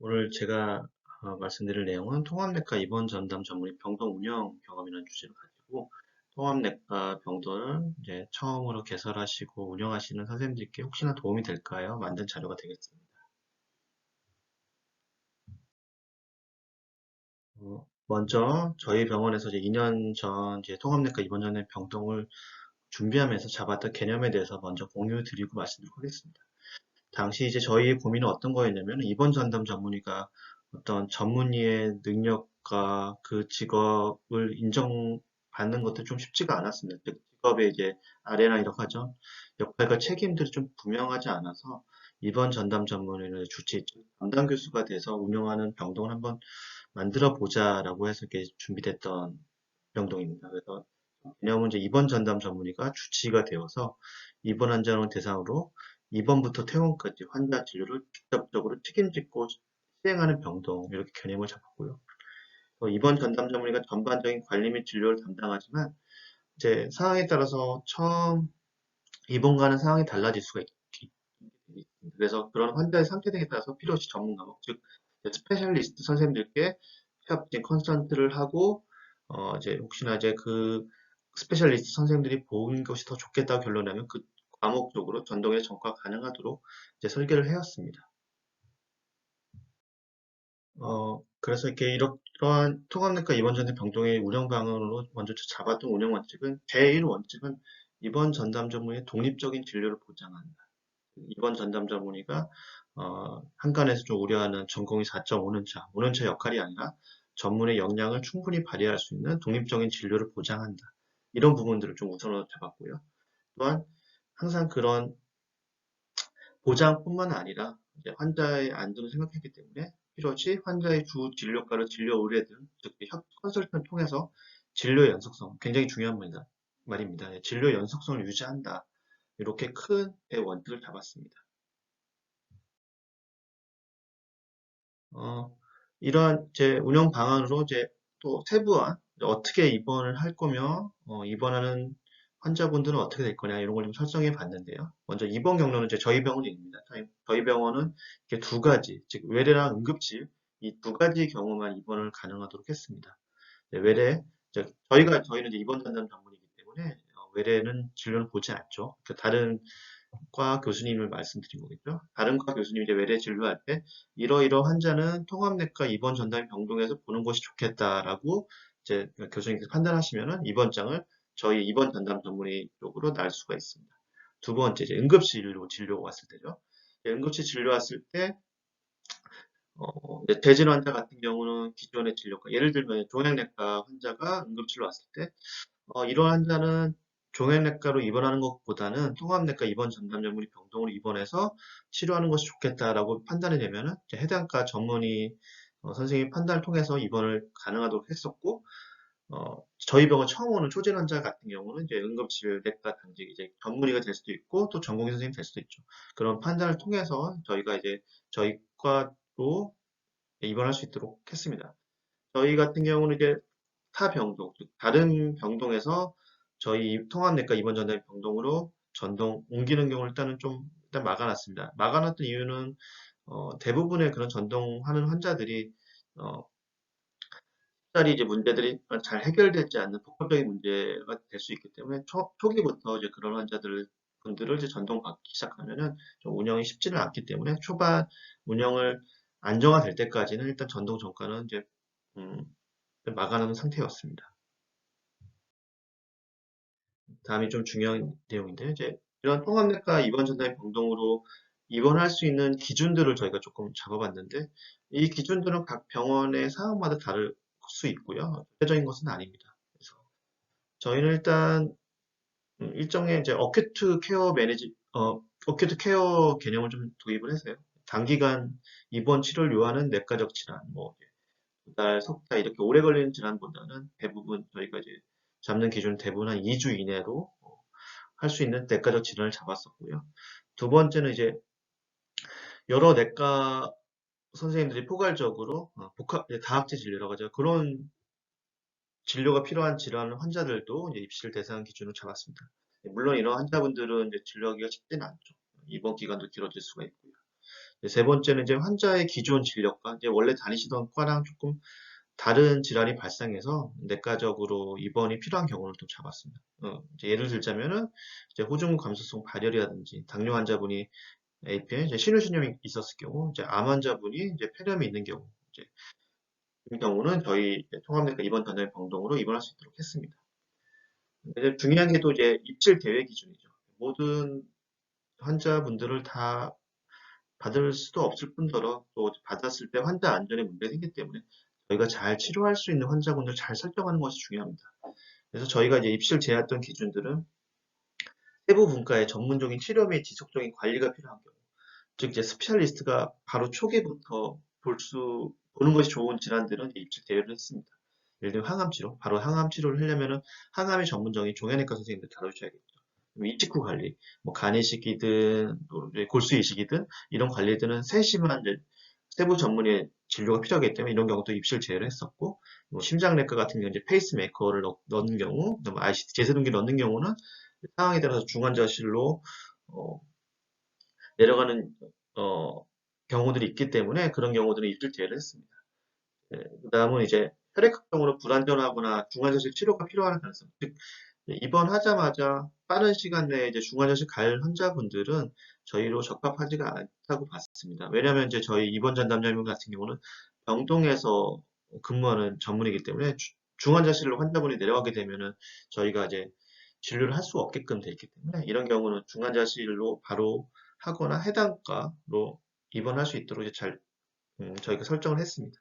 오늘 제가 어, 말씀드릴 내용은 통합내과 입원 전담 전문의 병동 운영 경험이라는 주제를 가지고 통합내과 병동을 이제 처음으로 개설하시고 운영하시는 선생님들께 혹시나 도움이 될까요? 만든 자료가 되겠습니다. 어, 먼저 저희 병원에서 이제 2년 전 이제 통합내과 입원 전담 병동을 준비하면서 잡았던 개념에 대해서 먼저 공유 드리고 말씀드리도록 하겠습니다. 당시 이제 저희의 고민은 어떤 거였냐면 입원 전담 전문의가 어떤 전문의의 능력과 그 직업을 인정받는 것도 좀 쉽지가 않았습니다. 그 직업의 이제 아래나 이렇게 하죠. 역할과 책임들이 좀 분명하지 않아서 입원 전담 전문의를 주치 담당 교수가 돼서 운영하는 병동을 한번 만들어 보자라고 해서 이렇게 준비됐던 병동입니다. 그래서 개념은 이제 입원 전담 전문의가 주치의가 되어서 입원 환자를 대상으로 입원부터 퇴원까지 환자 진료를 직접적으로 책임지고 시행하는 병동 이렇게 개념을 잡았고요. 입원 전담 전문의가 전반적인 관리 및 진료를 담당하지만 이제 상황에 따라서 처음 입원가는 상황이 달라질 수가 있습니다. 그래서 그런 환자의 상태 등에 따라서 필요시 전문가목 즉 스페셜리스트 선생님들께 협진 컨설턴트를 하고 어 이제 혹시나 이제 그 스페셜리스트 선생님들이 본 것이 더 좋겠다고 결론나면 그 과목적으로 전동에 전과 가능하도록 이제 설계를 해왔습니다. 어, 그래서 이렇게 이러한 통합내과 입원 전담 병동의 운영 방안으로 먼저 잡았던 운영 원칙은 제1 원칙은 입원 전담 전문의 독립적인 진료를 보장한다. 입원 전담 전문의가 어, 한간에서 좀 우려하는 전공이 4.5년차, 5년차 역할이 아니라 전문의 역량을 충분히 발휘할 수 있는 독립적인 진료를 보장한다. 이런 부분들을 좀 우선으로 잡았고요. 또한 항상 그런 보장뿐만 아니라 환자의 안전을 생각했기 때문에 필요시 환자의 주 진료과를 진료 의뢰든 즉 컨설턴을 통해서 진료 연속성 굉장히 중요한 말입니다. 예, 진료 연속성을 유지한다. 이렇게 큰 원칙을 잡았습니다. 어, 이러한 제 운영 방안으로 이제 또 세부화 어떻게 입원을 할 거며 어, 입원하는 환자분들은 어떻게 될 거냐 이런 걸 좀 설정해 봤는데요. 먼저 입원 경로는 이제 저희 병원입니다. 저희 병원은 이렇게 두 가지, 즉 외래랑 응급실 이 두 가지 경우만 입원을 가능하도록 했습니다. 외래, 저희가 저희는 이제 입원 전담 전문이기 때문에 어, 외래는 진료를 보지 않죠. 그 다른 과 교수님을 말씀드린 거겠죠. 다른 과 교수님이 이제 외래 진료할 때 이러이러 환자는 통합내과 입원 전담 병동에서 보는 것이 좋겠다라고 이제 교수님께서 판단하시면은 입원장을 저희 입원 전담 전문의 쪽으로 날 수가 있습니다. 두 번째, 이제 응급실로 진료 왔을 때죠. 응급실 진료 왔을 때, 어, 대진 환자 같은 경우는 기존의 진료과, 예를 들면 종양내과 환자가 응급실로 왔을 때, 어, 이런 환자는 종양내과로 입원하는 것보다는 통합내과 입원 전담 전문의 병동으로 입원해서 치료하는 것이 좋겠다라고 판단이 되면은 해당과 전문의 어, 선생님 판단을 통해서 입원을 가능하도록 했었고, 어, 저희 병원 처음 오는 초진 환자 같은 경우는 이제 응급실 내과 당직 이제 전문의가 될 수도 있고 또 전공의 선생님 될 수도 있죠. 그런 판단을 통해서 저희가 이제 저희 과로 입원할 수 있도록 했습니다. 저희 같은 경우는 이제 타 병동, 다른 병동에서 저희 통합내과 입원 전담 병동으로 전동 옮기는 경우를 일단은 좀 일단 막아놨습니다. 막아놨던 이유는 어, 대부분의 그런 전동하는 환자들이 어, 짜리 이제 문제들이 잘 해결되지 않는 복합적인 문제가 될 수 있기 때문에 초, 초기부터 이제 그런 환자들 분들을 이제 전동 받기 시작하면은 좀 운영이 쉽지는 않기 때문에 초반 운영을 안정화될 때까지는 일단 전동 정가는 이제 음, 막아놓은 상태였습니다. 다음이 좀 중요한 내용인데 이제 이런 통합내과 입원 전담 병동으로 입원할 수 있는 기준들을 저희가 조금 잡아봤는데 이 기준들은 각 병원의 상황마다 다를 수 있고요. 대적인 것은 아닙니다. 그래서 저희는 일단 음, 일종의 이제 어큐트 케어 매니지 어 어큐트 케어 개념을 좀 도입을 해서요. 단기간 입원 치료를 요하는 내과적 질환, 뭐두 달, 석 달 이렇게 오래 걸리는 질환보다는 대부분 저희가 이제 잡는 기준 대부분 한 2주 이내로 어, 할수 있는 내과적 질환을 잡았었고요. 두 번째는 이제 여러 내과 선생님들이 포괄적으로 어, 복합 예, 다학제 진료라고 하죠. 그런 진료가 필요한 질환 환자들도 입실 대상 기준으로 잡았습니다. 예, 물론 이런 환자분들은 진료하기가 쉽지는 않죠. 입원 기간도 길어질 수가 있고요. 세 번째는 이제 환자의 기존 진료과 이제 원래 다니시던 과랑 조금 다른 질환이 발생해서 내과적으로 입원이 필요한 경우를 좀 잡았습니다. 어, 예를 들자면은 이제 호주문 감소성 발열이라든지 당뇨 환자분이 AP에 이제 신우신염이 있었을 경우, 이제 암 환자분이 이제 폐렴이 있는 경우, 이제 이 경우는 저희 통합내과 입원 전담 병동으로 입원할 수 있도록 했습니다. 이제 중요한 게 또 이제 입실 대회 기준이죠. 모든 환자분들을 다 받을 수도 없을 뿐더러 또 받았을 때 환자 안전에 문제가 생기기 때문에 저희가 잘 치료할 수 있는 환자분들 잘 설정하는 것이 중요합니다. 그래서 저희가 이제 입실 제했던 기준들은 세부 분과의 전문적인 치료 및 지속적인 관리가 필요한 경우, 즉 이제 스페셜리스트가 바로 초기부터 볼 수 보는 것이 좋은 질환들은 입실 대회를 했습니다. 예를 들면 항암 치료, 바로 항암 치료를 하려면은 항암의 전문적인 종양내과 선생님들 다뤄주셔야겠죠. 이식 후 관리, 뭐 간이식이든 골수 이식이든 이런 관리들은 세심한 세부 전문의 진료가 필요하기 때문에 이런 경우도 입실 제외를 했었고 뭐 심장내과 같은 경우 이제 페이스메이커를 넣, 는 경우, ICT 제세동기 넣는 경우는 상황에 따라서 중환자실로 어, 내려가는 어, 경우들이 있기 때문에 그런 경우들은 입실 제외를 했습니다. 네, 그 다음은 이제 혈액학적으로 불안전하거나 중환자실 치료가 필요한 가능성, 즉 입원하자마자 빠른 시간 내에 이제 중환자실 갈 환자분들은 저희로 적합하지가 않다고 봤습니다. 왜냐하면 이제 저희 입원 전담자분 같은 경우는 병동에서 근무하는 전문이기 때문에 중환자실로 환자분이 내려가게 되면은 저희가 이제 진료를 할 수 없게끔 되어 있기 때문에 이런 경우는 중환자실로 바로 하거나 해당과로 입원할 수 있도록 이제 잘 음, 저희가 설정을 했습니다.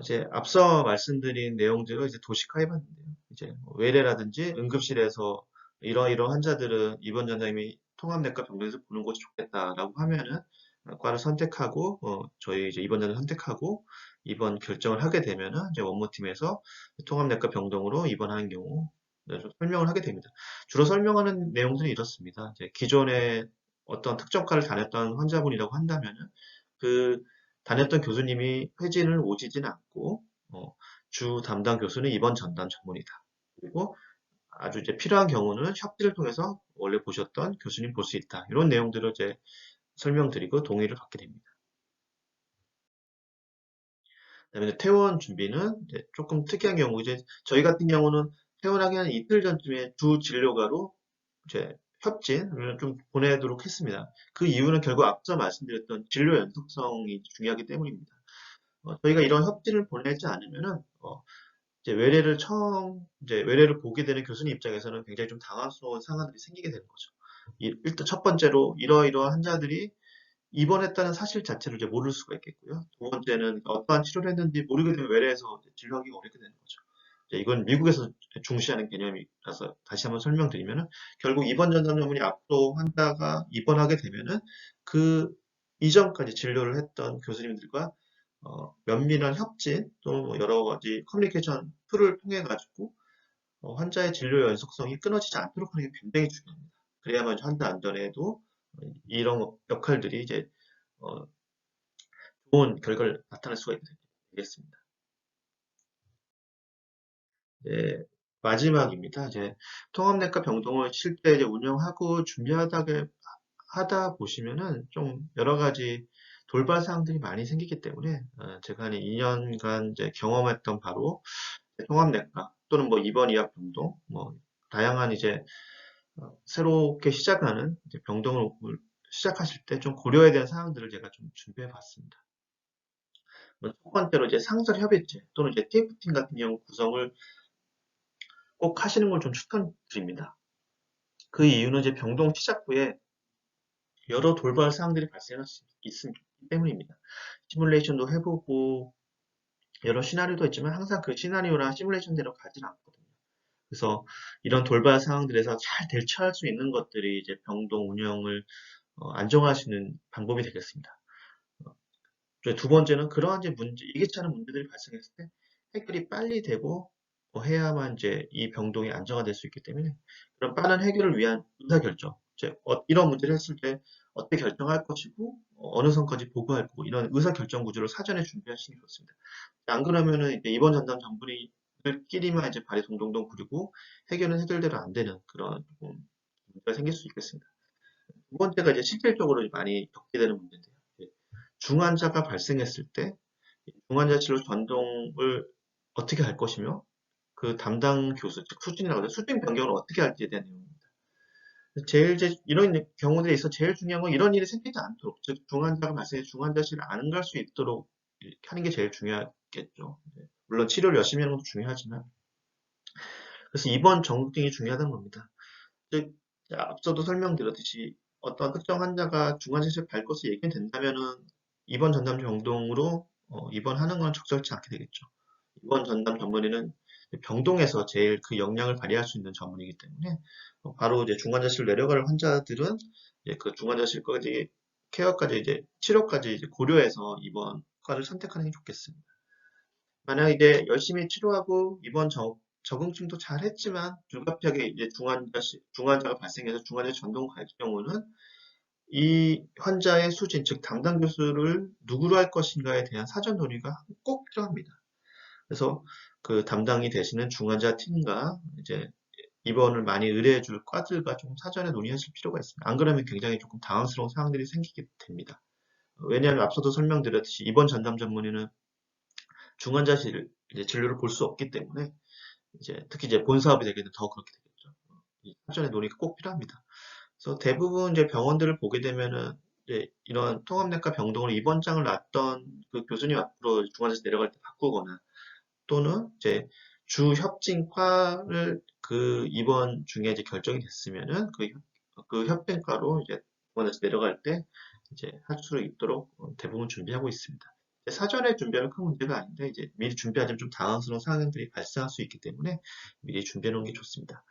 이제 앞서 말씀드린 내용들을 이제 도식화해봤는데요. 이제 뭐 외래라든지 응급실에서 이러이러한 환자들은 입원 전담이 통합내과 병동에서 보는 것이 좋겠다라고 하면은 과를 선택하고 어, 저희 이제 입원자를 선택하고 입원 결정을 하게 되면은 이제 원모팀에서 통합내과 병동으로 입원하는 경우 설명을 하게 됩니다. 주로 설명하는 내용들이 이렇습니다. 이제 기존에 어떤 특정과를 다녔던 환자분이라고 한다면은 그 다녔던 교수님이 회진을 오지진 않고 어, 주 담당 교수는 입원 전담 전문이다. 그리고 아주 이제 필요한 경우는 협의를 통해서 원래 보셨던 교수님 볼 수 있다. 이런 내용들을 이제 설명드리고 동의를 받게 됩니다. 그다음에 퇴원 준비는 조금 특이한 경우 이제 저희 같은 경우는 퇴원하기 한 이틀 전쯤에 두 진료가로 이제 협진을 좀 보내도록 했습니다. 그 이유는 결국 앞서 말씀드렸던 진료 연속성이 중요하기 때문입니다. 어, 저희가 이런 협진을 보내지 않으면은 어, 이제 외래를 처음 이제 외래를 보게 되는 교수님 입장에서는 굉장히 좀 당황스러운 상황들이 생기게 되는 거죠. 이, 일단 첫 번째로 이러이러한 환자들이 입원했다는 사실 자체를 이제 모를 수가 있겠고요. 두 번째는 어떠한 치료를 했는지 모르게 되면 외래에서 진료하기가 어렵게 되는 거죠. 이건 미국에서 중시하는 개념이라서 다시 한번 설명드리면은 결국 입원 전담 앞으로 환자가 입원하게 되면은 그 이전까지 진료를 했던 교수님들과 어, 면밀한 협진 또뭐 여러 가지 커뮤니케이션 툴을 통해 가지고 어, 환자의 진료 연속성이 끊어지지 않도록 하는 게 굉장히 중요합니다. 그래야만 환자 안전에도 이런 역할들이 이제 어, 좋은 결과를 나타낼 수가 있겠습니다. 네, 마지막입니다. 이제 통합내과 병동을 실제 이제 운영하고 준비하다 하다 보시면은 좀 여러 가지 돌발 사항들이 많이 생기기 때문에 어, 제가 한 2년간 이제 경험했던 바로 통합내과 또는 뭐 입원 이학 병동 뭐 다양한 이제 어, 새롭게 시작하는 병동을 시작하실 때 좀 고려해야 되는 사항들을 제가 좀 준비해 봤습니다. 첫 번째로 이제 상설 협의체 또는 이제 TF팀 같은 경우 구성을 꼭 하시는 걸 좀 추천드립니다. 그 이유는 이제 병동 시작 후에 여러 돌발 사항들이 발생할 수 있기 때문입니다. 시뮬레이션도 해보고 여러 시나리오도 있지만 항상 그 시나리오나 시뮬레이션대로 가지는 않거든요. 그래서 이런 돌발 상황들에서 잘 대처할 수 있는 것들이 이제 병동 운영을 어, 안정화하시는 방법이 되겠습니다. 어, 두 번째는 그러한 이제 문제, 예기치 않은 문제들이 발생했을 때 해결이 빨리 되고 뭐 해야만 이제 이 병동이 안정화될 수 있기 때문에 그런 빠른 해결을 위한 의사결정, 이제 어, 이런 문제를 했을 때 어떻게 결정할 것이고 어, 어느 선까지 보고할 거고 이런 의사결정 구조를 사전에 준비하시는 게 좋습니다. 안 그러면은 이제 이번 전담 정부리끼리만 이제 발이 동동동 구르고 해결은 해결대로 안 되는 그런 문제가 생길 수 있겠습니다. 두두 번째가 이제 실질적으로 많이 겪게 되는 문제인데요. 중환자가 발생했을 때 중환자 치료 전동을 어떻게 할 것이며 그 담당 교수, 즉 수진이라고 하죠. 수진 변경을 어떻게 할지에 대한 내용입니다. 제일 이제 이런 경우들에 있어 제일 중요한 건 이런 일이 생기지 않도록 즉 중환자가 발생해 중환자실을 안갈 수 있도록 하는 게 제일 중요하겠죠. 네. 물론 치료를 열심히 하는 것도 중요하지만 그래서 이번 정등이 중요하다는 겁니다. 즉 앞서도 설명드렸듯이 어떤 특정 환자가 중환자실 갈 것을 예견된다면은 입원 전담 병동으로 어, 입원하는 건 적절치 않게 되겠죠. 입원 전담 전문의는 병동에서 제일 그 역량을 발휘할 수 있는 전문이기 때문에 어, 바로 이제 중환자실 내려갈 환자들은 이제 그 중환자실까지 케어까지 이제 치료까지 이제 고려해서 입원과를 선택하는 게 좋겠습니다. 만약 이제 열심히 치료하고 입원 적, 적응증도 잘 했지만 불가피하게 이제 중환자 중환자가 발생해서 중환자 전동 갈 경우는 이 환자의 수진, 즉 담당 교수를 누구로 할 것인가에 대한 사전 논의가 꼭 필요합니다. 그래서 그 담당이 되시는 중환자 팀과 이제 입원을 많이 의뢰해 줄 과들과 좀 사전에 논의하실 필요가 있습니다. 안 그러면 굉장히 조금 당황스러운 상황들이 생기게 됩니다. 왜냐하면 앞서도 설명드렸듯이 입원 전담 전문의는 중환자실 진료를 볼 수 없기 때문에 이제 특히 이제 본사업이 되게는 더 그렇게 되겠죠. 이 사전에 논의가 꼭 필요합니다. 그래서 대부분 이제 병원들을 보게 되면은 이런 통합내과 병동으로 입원장을 놨던 그 교수님 앞으로 중환자실 내려갈 때 바꾸거나 또는 이제 주 협진과를 그 입원 중에 이제 결정이 됐으면은 그, 그 협빈과로 이제 중환자실 내려갈 때 이제 할수 있도록 대부분 준비하고 있습니다. 사전에 준비하면 큰 문제가 아닌데 이제 미리 준비하자면 좀 당황스러운 상황들이 발생할 수 있기 때문에 미리 준비해 놓은 게 좋습니다.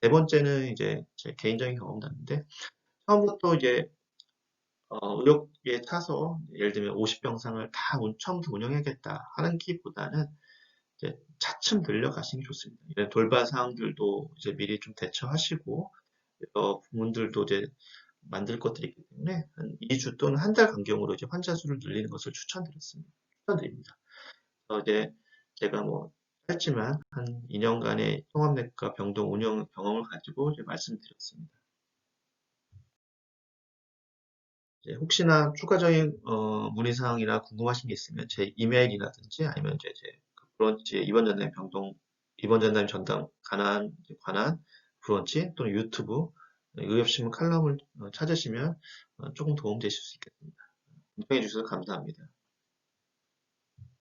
네 번째는 이제 제 개인적인 경험담인데 처음부터 이제 어, 의료에 타서 예를 들면 50병상을 다 처음부터 운영해야겠다 하는 기보다는 차츰 늘려가시는 게 좋습니다. 이런 돌발 사항들도 이제 미리 좀 대처하시고 어, 부문들도 이제 만들 것들이 있기 때문에 한 2주 또는 한 달 간격으로 이제 환자 수를 늘리는 것을 추천드렸습니다. 추천드립니다. 어, 이제 제가 뭐 짧지만 한 2년간의 통합내과 병동 운영 경험을 가지고 이제 말씀드렸습니다. 혹시나 추가적인 어, 문의사항이나 궁금하신 게 있으면 제 이메일이라든지 아니면 이제 제 브런치 입원 전담 병동 입원 전담 전담 관한 관한 브런치 또는 유튜브 의협신문 칼럼을 어, 찾으시면 어, 조금 도움 되실 수 있겠습니다. 공청해 주셔서 감사합니다.